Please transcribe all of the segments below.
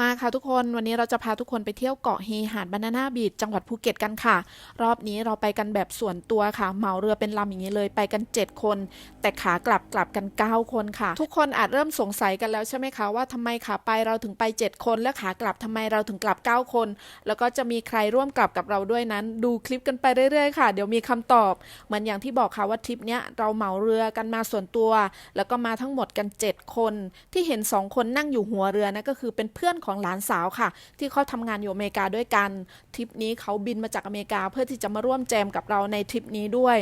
มาค่ะทุกคนวันนี้เราจะพาทุกคนไปเที่ยวเกาะเฮหาดบานาน่าบีชจังหวัดภูเก็ตกันค่ะ รอบนี้เราไปกันแบบส่วนตัวค่ะเหมาเรือเป็นลำอย่างนี้เลยไปกัน 7 คน แต่ขากลับกลับกัน 9 คนค่ะ ทุกคนอาจเริ่มสงสัยกันแล้วใช่ไหมคะว่าทำไมขาไปเราถึงไป 7 คน และขากลับทำไมเราถึงกลับ 9 คน แล้วก็จะมีใครร่วมกลับกับเราด้วยนั้น ดูคลิปกันไปเรื่อยๆค่ะ เดี๋ยวมีคำตอบเหมือนอย่างที่บอกค่ะว่าทริปเนี้ยเราเหมาเรือกันมาส่วนตัว แล้วก็มาทั้งหมดกัน 7 คน ที่เห็น 2 คนนั่งอยู่หัวเรือนะก็คือเป็นเพื่อนของหลานสาวค่ะ ที่เขาทำงานอยู่อเมริกาด้วยกันทริปนี้เขาบินมาจากอเมริกาเพื่อที่จะมาร่วมแจมกับเราในทริปนี้ด้วย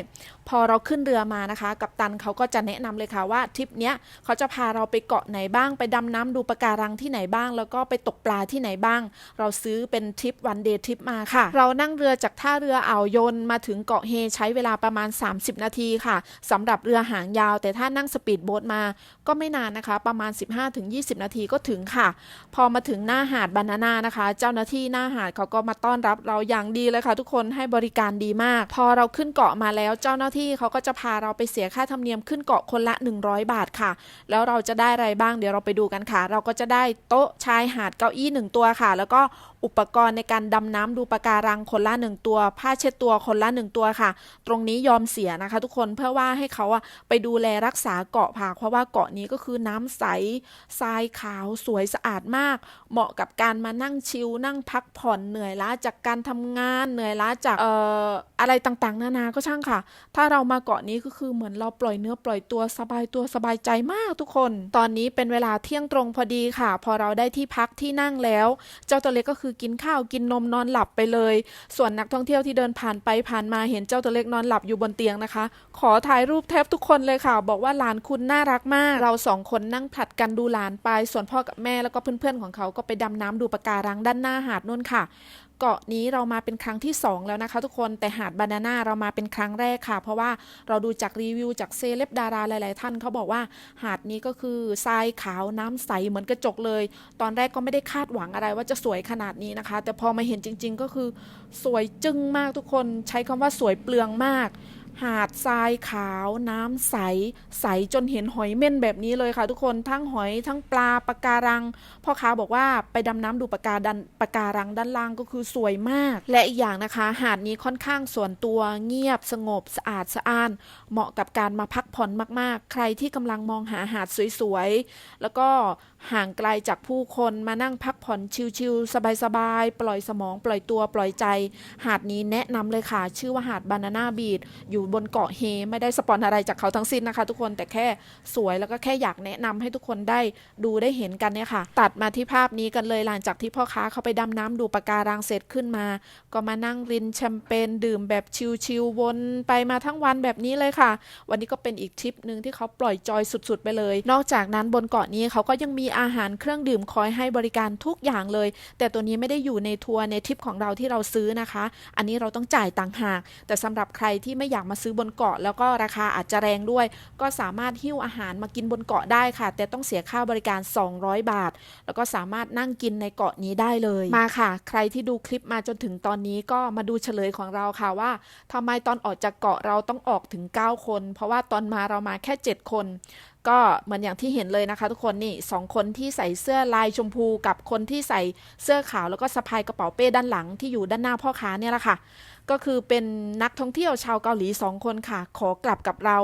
พอเราขึ้นเรือมานะคะ กับตันเขาก็จะแนะนำเลยค่ะว่าทริปเนี้ยเขาจะพาเราไปเกาะไหนบ้าง ไปดำน้ำดูปะการังที่ไหนบ้าง แล้วก็ไปตกปลาที่ไหนบ้าง เราซื้อเป็นทริปวันเดย์ทริปมาค่ะ เรานั่งเรือจากท่าเรืออ่าวยนมาถึงเกาะเฮใช้เวลาประมาณ 30 นาทีค่ะสำหรับเรือหางยาว แต่ถ้านั่งสปีดโบ๊ทมาก็ไม่นานนะคะ ประมาณ 15-20 นาทีก็ถึงค่ะ พอมาถึงหน้าหาดบานาน่านะคะ เจ้าหน้าที่หน้าหาดเขาก็มาต้อนรับเราอย่างดีเลยค่ะ ทุกคนให้บริการดีมาก พอเราขึ้นเกาะมาแล้วเจ้าหน้าที่เขาก็จะพาเราไปเสียค่าธรรมเนียมขึ้นเกาะคนละ 100 บาทค่ะ แล้วเราจะได้อะไรบ้างเดี๋ยวเราไปดูกันค่ะ เราก็จะได้โต๊ะชายหาดเก้าอี้หนึ่งตัวค่ะ แล้วก็ อุปกรณ์ในการดำน้ำดูปะการังคนละหนึ่งตัว ผ้าเช็ดตัวคนละหนึ่งตัวค่ะ ตรงนี้ยอมเสียนะคะทุกคนเพื่อว่าให้เขาอะไปดูแลรักษาเกาะค่ะเพราะว่าเกาะนี้ก็คือน้ำใสทรายขาวสวยสะอาดมาก เหมาะกับการมานั่งชิลนั่งพักผ่อนเหนื่อยล้าจากการทำงานเหนื่อยล้าจากเอ่ออะไรต่างๆ นานาก็ช่างค่ะ ถ้าเรามาเกาะนี้ก็คือเหมือนเราปล่อยเนื้อปล่อยตัวสบายตัวสบายใจมากทุกคน ตอนนี้เป็นเวลาเที่ยงตรงพอดีค่ะ พอเราได้ที่พักที่นั่งแล้ว เจ้าตัวเล็กก็คือกินข้าวกินนมนอนหลับไปเลย ส่วนนักท่องเที่ยวที่เดินผ่านไปผ่านมาเห็นเจ้าตัวเล็กนอนหลับอยู่บนเตียงนะคะ ขอถ่ายรูปแทบทุกคนเลยค่ะ บอกว่าหลานคุณน่ารักมาก เราสองคนนั่งผลัดกันดูหลานไป ส่วนพ่อกับแม่แล้วก็เพื่อนๆของเขาก็ไปดำน้ำดูปะการังด้านหน้าหาดนู่นค่ะ เกาะนี้เรามาเป็นครั้งที่ 2 แล้วนะคะทุกคนแต่หาดบานาน่าเรามาเป็นครั้งแรกค่ะ เพราะว่าเราดูจากรีวิวจากเซเลบดาราหลาย ๆ ท่านเขาบอกว่าหาดนี้ก็คือทรายขาวน้ำใสเหมือนกระจกเลย ตอนแรกก็ไม่ได้คาดหวังอะไรว่าจะสวยขนาดนี้นะคะ แต่พอมาเห็นจริง ๆ ก็คือสวยจึ้งมากทุกคนใช้คำว่าสวยเปลืองมาก หาดทรายขาวน้ำใส ใสจนเห็นหอยเม่นแบบนี้เลยค่ะทุกคนทั้งหอยทั้งปลาปะการัง พ่อค้าบอกว่าไปดำน้ำดูปะกาดันปะการังด้านล่างก็คือสวยมาก และอีกอย่างนะคะ หาดนี้ค่อนข้างส่วนตัวเงียบสงบสะอาดสะอ้าน เหมาะกับการมาพักผ่อนมากๆ ใครที่กำลังมองหาหาดสวยๆ แล้วก็ห่างไกลจากผู้คนมานั่งพักผ่อนชิลๆสบายๆปล่อยสมองปล่อยตัวปล่อยใจ หาดนี้แนะนำเลยค่ะ ชื่อว่าหาดบานาน่าบีดอยู่บนเกาะเฮไม่ได้สปอนอะไรจากเขาทั้งสิ้นนะคะ ทุกคนแต่แค่สวยแล้วก็แค่อยากแนะนำให้ทุกคนได้ดูได้เห็นกันเนี่ยค่ะ ตัดมาที่ภาพนี้กันเลยหลังจากที่พ่อค้าเขาไปดำน้ำดูปะการังเสร็จขึ้นมา ก็มานั่งรินแชมเปญดื่มแบบชิลๆวนไปมาทั้งวันแบบนี้เลยค่ะ วันนี้ก็เป็นอีกทริปหนึ่งที่เขาปล่อยจอยสุด ๆ ไปเลย นอกจากนั้นบนเกาะนี้เขาก็ยังมีอาหารเครื่องดื่มคอยให้บริการทุกอย่างเลย แต่ตัวนี้ไม่ได้อยู่ในทัวร์ในทริปของเราที่เราซื้อนะคะ อันนี้เราต้องจ่ายต่างหาก แต่สำหรับใครที่ไม่อยากมาซื้อบนเกาะ แล้วก็ราคาอาจจะแรงด้วย ก็สามารถหิ้วอาหารมากินบนเกาะได้ค่ะ แต่ต้องเสียค่าบริการ 200 บาท แล้วก็สามารถนั่งกินในเกาะนี้ได้เลยมาค่ะ ใครที่ดูคลิปมาจนถึงตอนนี้ก็มาดูเฉลยของเราค่ะว่าทำไมตอนออกจากเกาะเราต้องออกถึง 9 คน เพราะว่าตอนมาเรามาแค่ 7 คน ก็เหมือนอย่างที่เห็นเลยนะคะ ทุกคนนี่สองคนที่ใส่เสื้อลายชมพูกับคนที่ใส่เสื้อขาวแล้วก็สะพายกระเป๋าเป้ด้านหลังที่อยู่ด้านหน้าพ่อค้าเนี่ยแหละค่ะ ก็คือเป็นนักท่องเที่ยวชาวเกาหลีสองคนค่ะ ขอกลับกับเรา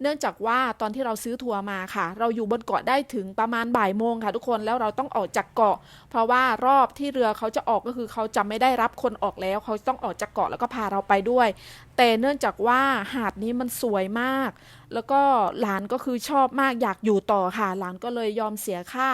เนื่องจากว่าตอนที่เราซื้อทัวร์มาค่ะ เราอยู่บนเกาะได้ถึงประมาณบ่ายโมงค่ะ ทุกคนแล้วเราต้องออกจากเกาะ เพราะว่ารอบที่เรือเขาจะออกก็คือเขาจะไม่ได้รับคนออกแล้ว เขาต้องออกจากเกาะแล้วก็พาเราไปด้วย แต่เนื่องจากว่าหาดนี้มันสวยมาก แล้วก็หลานก็คือชอบมากอยากอยู่ต่อค่ะ หลานก็เลยยอมเสียค่า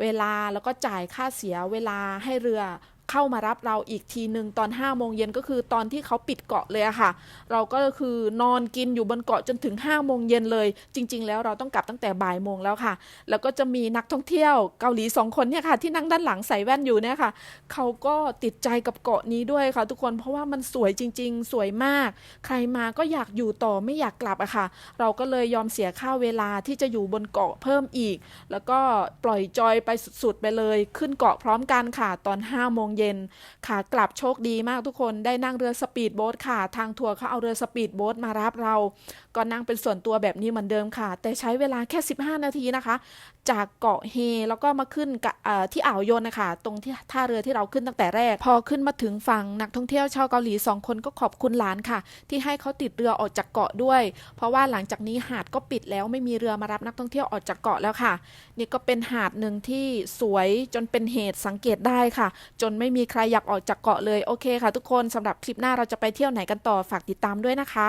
เวลาแล้วก็จ่ายค่าเสียเวลาให้เรือ เข้ามารับเราอีกทีหนึ่งตอน5้าโมงเย็นก็คือตอนที่เขาปิดเกาะเลยอะค่ะ เราก็คือนอนกินอยู่บนเกาะจนถึง5้าโมงเย็นเลย จริง ๆ แล้วเราต้องกลับตั้งแต่บ่ายโมงแล้วค่ะ แล้วก็จะมีนักท่องเที่ยวเกาหลีสองคนเนี่ยค่ะ ที่นั่งด้านหลังใส่แว่นอยู่เนี่ยค่ะ เขาก็ติดใจกับเกาะนี้ด้วยค่ะ ทุกคนเพราะว่ามันสวยจริง ๆ สวยมาก ใครมาก็อยากอยู่ต่อไม่อยากกลับอะค่ะ เราก็เลยยอมเสียค่าเวลาที่จะอยู่บนเกาะเพิ่มอีก แล้วก็ปล่อยจอยไปสุดๆไปเลย ขึ้นเกาะพร้อมกันค่ะ ตอน5้าโมงเย็นขากลับโชคดีมากทุกคนได้นั่งเรือสปีดโบ๊ทค่ะ ทางทัวร์เขาเอาเรือสปีดโบ๊ทมารับเรา ก็นั่งเป็นส่วนตัวแบบนี้เหมือนเดิมค่ะ แต่ใช้เวลาแค่ 15 นาทีนะคะ จากเกาะเฮแล้วก็มาขึ้นที่อ่าวยนนะคะ ตรงที่ท่าเรือที่เราขึ้นตั้งแต่แรก พอขึ้นมาถึงฝั่งนักท่องเที่ยวชาวเกาหลีสองคนก็ขอบคุณหลานค่ะ ที่ให้เขาติดเรือออกจากเกาะด้วย เพราะว่าหลังจากนี้หาดก็ปิดแล้วไม่มีเรือมารับนักท่องเที่ยวออกจากเกาะแล้วค่ะ นี่ก็เป็นหาดหนึ่งที่สวยจนเป็นเหตุสังเกตได้ค่ะ จนไมไม่มีใครอยากออกจากเกาะเลย โอเคค่ะทุกคนสำหรับคลิปหน้าเราจะไปเที่ยวไหนกันต่อฝากติดตามด้วยนะคะ